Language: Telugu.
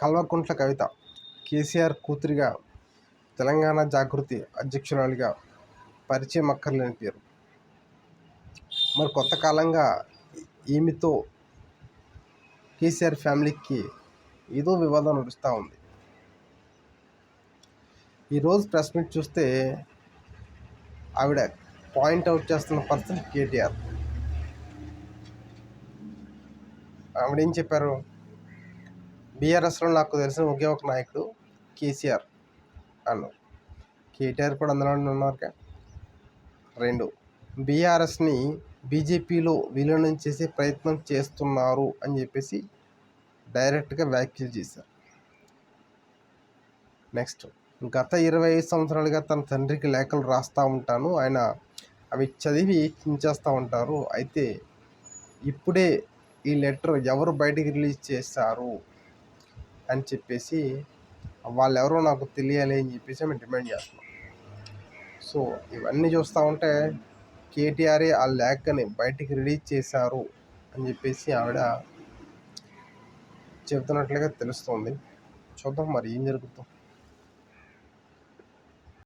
కల్వకుంట్ల కవిత కేసీఆర్ కూతురిగా తెలంగాణ జాగృతి అధ్యక్షురాలిగా పరిచయం అక్కర్లేని పేరు. మరి కొత్త కాలంగా ఈమెతో కేసీఆర్ ఫ్యామిలీకి ఏదో వివాదం నడుస్తూ ఉంది. ఈరోజు ప్రెస్ మీట్ చూస్తే ఆవిడ పాయింట్ అవుట్ చేస్తున్న పర్సన్ కేటీఆర్. ఆవిడ ఏం చెప్పారు? బీఆర్ఎస్లో నాకు తెలిసిన ఒకే ఒక నాయకుడు కేసీఆర్ అన్నారు కేటీఆర్ కూడా అందులో ఉన్నారు రెండు బీఆర్ఎస్ని బీజేపీలో విలీనం చేసే ప్రయత్నం చేస్తున్నారు అని చెప్పేసి డైరెక్ట్గా వ్యాఖ్యలు చేశారు. నెక్స్ట్ గత ఇరవై ఐదు సంవత్సరాలుగా తన తండ్రికి లేఖలు రాస్తూ ఉంటాను. ఆయన అవి చదివి చించేస్తూ ఉంటారు. అయితే ఇప్పుడే ఈ లెటర్ ఎవరు బయటికి రిలీజ్ చేశారు? అని చెప్పేసి వాళ్ళు ఎవరో నాకు తెలియాలి అని చెప్పేసి మేము డిమాండ్ చేస్తున్నాం. సో ఇవన్నీ చూస్తూ ఉంటే కేటీఆరే ఆ లేఖని బయటికి రిలీజ్ చేశారు అని చెప్పేసి ఆవిడ చెబుతున్నట్లుగా తెలుస్తుంది. చూద్దాం మరి ఏం జరుగుతుందో.